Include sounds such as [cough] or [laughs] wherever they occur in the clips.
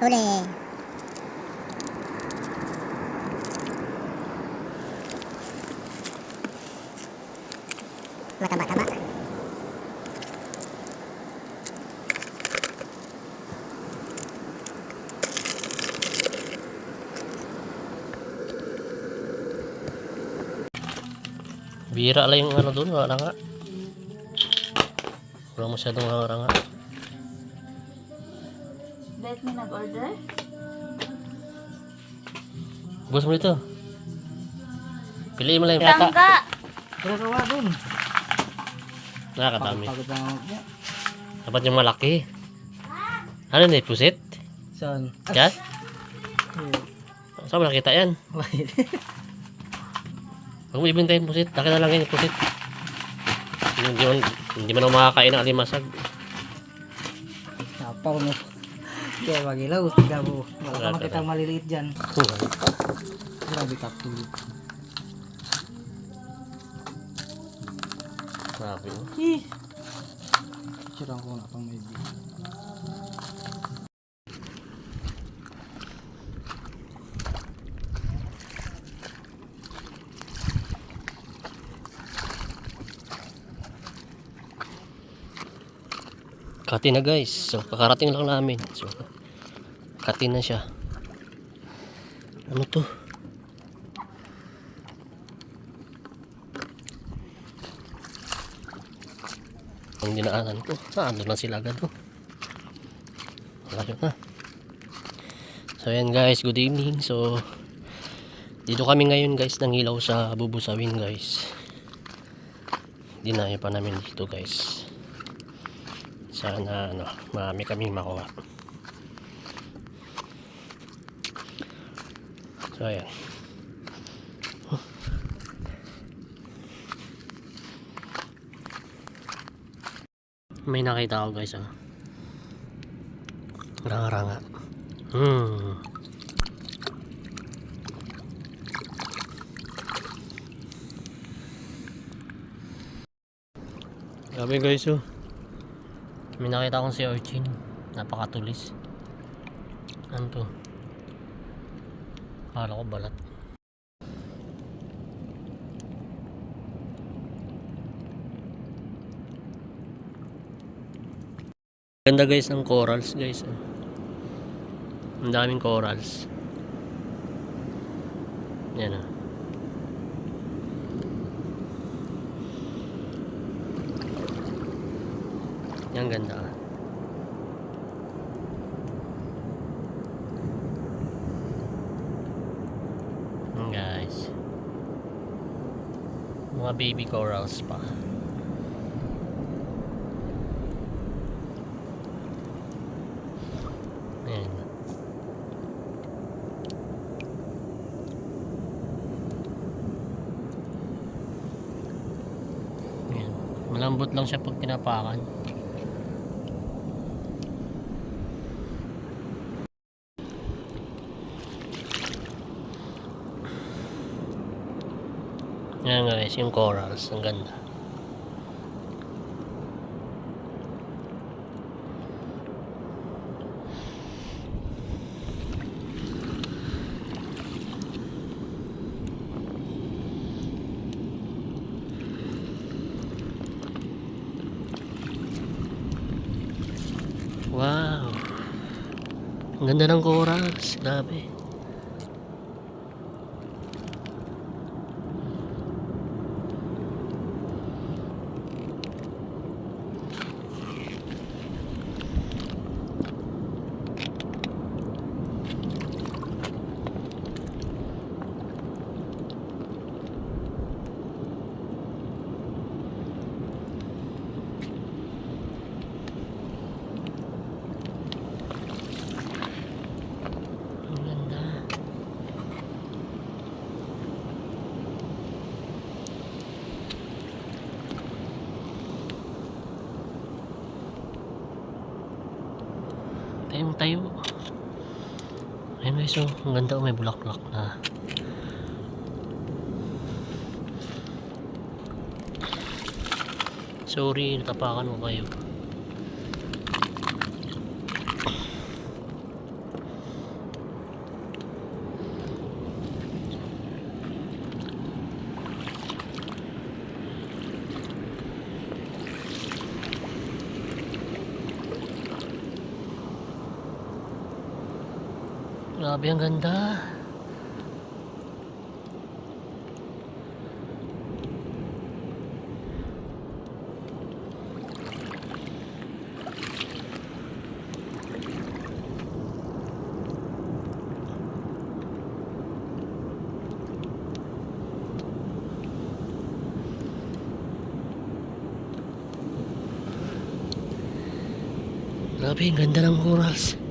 Huli. Mataba-taba. Bira lang yung ano doon, wala nga. Wala masyadong wala nga. Bet may nag-order? Bus mo dito. Piliin mo lang yung pata. Tangga! Pero dun. Nakakadami. Pagod na ako niya. Dapat yung malaki. Ano na pusit? Saan? Yan? Saan mo nakita yan? [laughs] Huwag mo ibenta yung pusit. Laki na lang yan yung pusit. Hindi man, hindi man makakain ng alimasag. Napaw mo. Kaya magilaw. Tignan mo. Wala ka makita maliliit dyan. Grabe kapulid. Grabe. Eh. Sirang ko na pang may big. Kati na guys. So, kakarating lang namin. So, kati na siya. Ano to? Ang dinaanan ko. Ah, ano lang sila agad oh. Layo na. So, ayan guys. Good evening. So, dito kami ngayon guys nang ilaw sa bubusawin guys. Dinaya pa namin dito guys sana ano marami kaming makuha. So ayan. May nakita ako guys ah. Ranga-ranga. Hmm. Grabe guys oh may nakita akong si Orchin. Napakatulis. Ano to? Akala ko balat. Ganda guys ng corals guys. ah. Ang daming corals. Yan ah. Yan ganda ah. Guys. Mga baby corals pa. Ayan. Ayan. Malambot lang siya pag tinapakan. Yan guys, yung corals. Ang ganda. Wow. Ang ganda ng corals. Grabe. Ang ganda. Tayong tayo. Ayun guys, oh, ang ganda oh, may bulaklak na. Sorry, natapakan ko kayo. Grabe ang ganda. Grabe, ang ganda ng corals.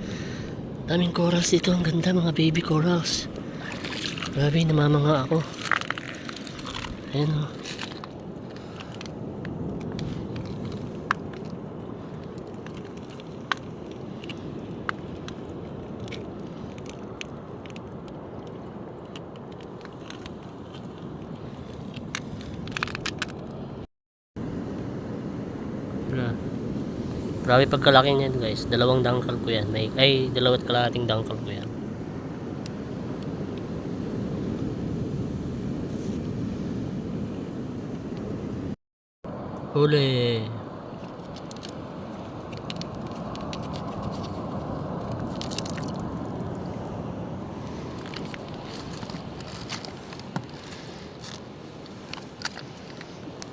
Daming corals dito. Ang ganda, mga baby corals. Grabe, namamanga ako. Ayan o. Wala. Grabe pagkalaki niyan guys. Dalawang dangkal ko yan. May, ay, dalawat kalahating dangkal ko yan. Huli.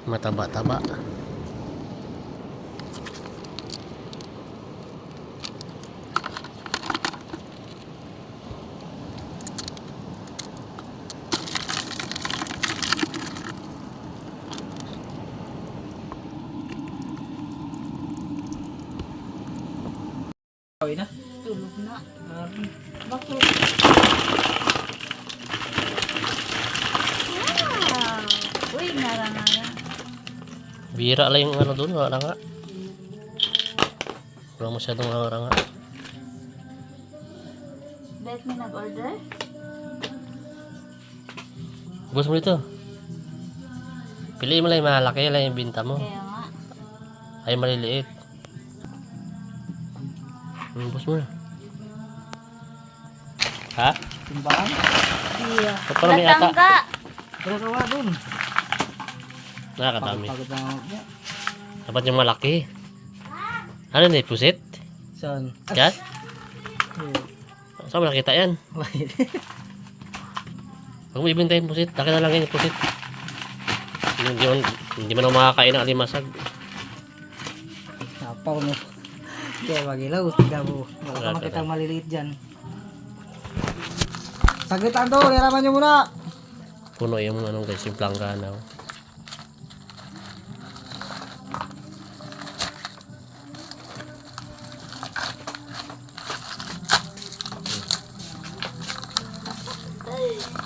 Mataba-taba. Kawin na. Tulog na. Bakit? Wow! Uy, nara-nara. Bira lang yung ano doon, wala nga. Wala masyadong wala nga. Bet mo nag-order? Bus mo dito. Piliin mo lang yung malaki lang yung binta mo. Kaya nga. Ay maliliit. Mo na. Ha? Timbangan. Iya. Parang may ata? Pero kawa dun. Nakakadami. Dapat yung malaki. Ano na pusit? Saan? Yan? Saan mo nakita yan? Huwag mo ibinta yung pusit. Laki na lang yung pusit. Hindi mo, hindi mo na makakain ng alimasag. Napaw no. Kaya magilaw. Tignan mo. Wala ka makita maliliit dyan. Sagitan to. Liraman nyo muna. Puno yung ano guys, yung planggana. oh.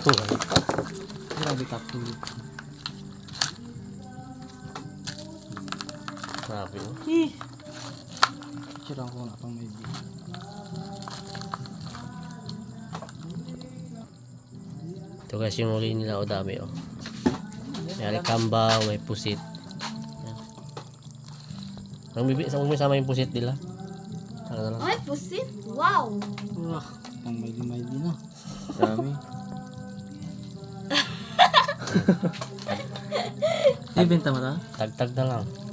Hmm. Grabe kapulog. Grabe. oh. Ih. Sirang ko na pang may big. Ito guys yung uli nila o dami oh. May alikamba, may pusit. Ang bibi, sa mo sama yung pusit nila. Na lang. Ay, pusit! Wow! Wah. Pang may limay din ah. Dami. [laughs] Ibenta mo ta? Tagtag na lang.